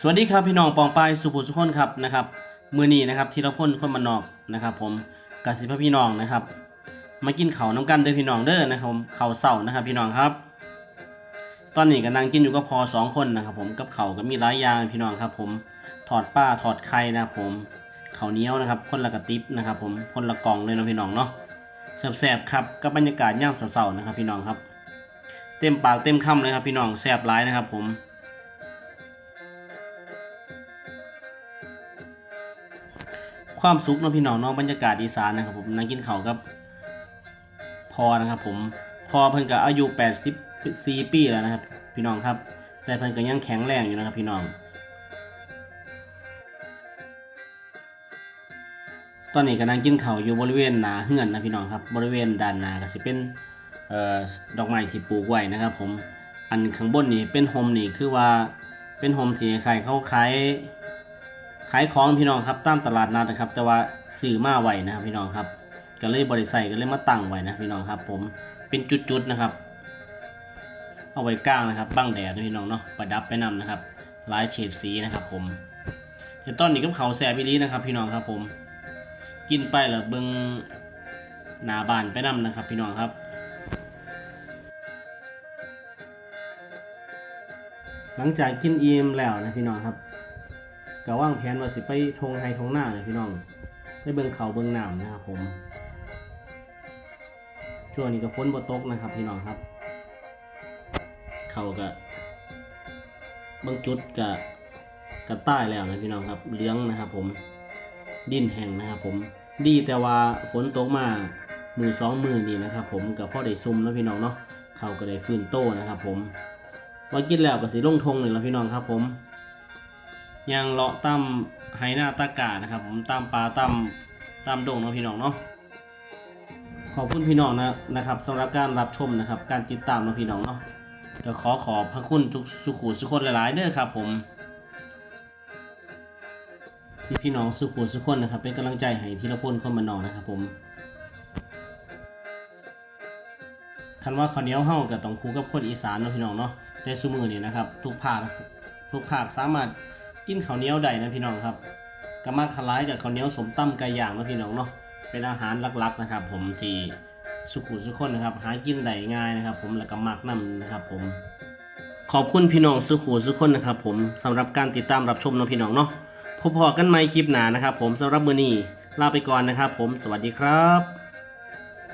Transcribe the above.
สวัสดีครับพี่น้องปองปายสุภูสุขคนครับนะครับมือนี้นะครับทีละพ่นคนมานนอกนะครับผมกสิพพี่น้องนะครับ มากินเขาน้ำกันเด้อพี่น้องเด้อนะครับผมเขาวเสานะครับพี่น้องครับ ตอนนี้ก็นั่งกินอยู่กับพอสองคนนะครับผมกับเขาก็มีหลายอย่างพี่น้องครับ ผมถอดป้าถอดไข่นะครับผมเขาเนี้ยวนะครับ คนละกระติบนะครับ ผมคนละกล่องเลยนะพี่น้องเนาะแสบๆครับกับบรรยากาศย่ามเสาๆนะครับ พี่น้องครับ เต็มปากเต็มคำเลยครับพี่น้องแสบร้ายนะครับ ผม ความสุขเนาะพี่น้องเนาะบรรยากาศอีสานนะครับผมนั่งกินข้าวกับพอนะครับผมพอเพิ่นก็อายุ84ปีแล้วนะครับ พี่น้องครับ แต่เพิ่นก็ยังแข็งแรงอยู่นะครับ พี่น้อง ตอนนี้กำลังกินข้าวอยู่บริเวณหน้าเฮือนนะพี่น้องครับบริเวณด้านหน้าก็สิเป็นเอ่อดอกไม้ที่ปลูกไว้นะครับ ผมอันข้างบนนี่เป็นโฮมนี่คือว่าเป็นโฮมที่ใครเขาขาย ขายของพี่น้องครับตามตลาดนัดนะครับ แต่ว่าซื้อมาไว้นะครับพี่น้องครับ ก็เลยบริใส่ก็เลยมาตั้งไว้นะพี่น้องครับ ผมเป็นจุดๆนะครับ เอาไว้กลางนะครับบังแดดนะพี่น้องเนาะประดับไปนำนะครับหลายเฉดสีนะครับ ผมเดี๋ยวต้นนี้ก็เขาแซ่บอีหลีนะครับ พี่น้องครับผม กินไปแล้วเบิงหนาบานไปนำนะครับ พี่น้องครับหลังจากกินอิ่มแล้วนะพี่น้องครับ ก็ว่างแผนว่าสิไปทงไฮทงหน้าเลยพี่น้องได้เบิ่งเขาเบิ่งน้ำนะครับผมช่วงนี้ก็ฝนบ่ตกนะครับพี่น้องครับ เขาก็บางจุดก็กระต้แล้วนะพี่น้องครับเลี้ยงนะครับ ผมดินแห้งนะครับ ผมดีแต่ว่าฝนตกมามือสองมือนี่นะครับ ผมกับพ่อได้ซุ่มแล้วพี่น้องเนาะเขาก็ได้ฟื้นโตนะครับ ผมว่ากินแล้วก็สิลงทงนี่แล้วพี่น้องครับ ผม ยังเลาะตามไฮนาตากานะครับ ผมตามปลาตามตามดงเนาะพี่น้องเนาะขอบคุณพี่น้องนะนะครับสำหรับการรับชมนะครับ การติดตามเนาะพี่น้องเนาะก็ขอขอบพระคุณทุกสุขุสุขคนหลายๆเด้อครับ ผมที่พี่น้องสุขุสุขคนนะครับ เป็นกำลังใจให้ทีละพลคนมานองนะครับ ผมคันว่าข้าวเหนียวเฮากับต้องคู่กับคนอีสานเนาะพี่น้องเนาะแต่ซุมือนี่นะครับ ทุกภาคทุกภาคสามารถ กินข้าวเหนียวได้นะพี่น้องครับก็มาคล้ายกับข้าวเหนียวสมตำไก่ย่างนะพี่น้องเนาะเป็นอาหารหลักๆนะครับ ผมที่สุขุสุขคนนะครับ หากินได้ง่ายนะครับ ผมแล้วก็มักนํนะครับ ผมขอบคุณพี่น้องสุขุสุขคนนะครับ ผมสำหรับการติดตามรับชมนะพี่น้องเนาะพบพอกันใหม่คลิปหน้านะครับ ผมสำหรับมื้อนี้ลาไปก่อนนะครับ ผมสวัสดีครับ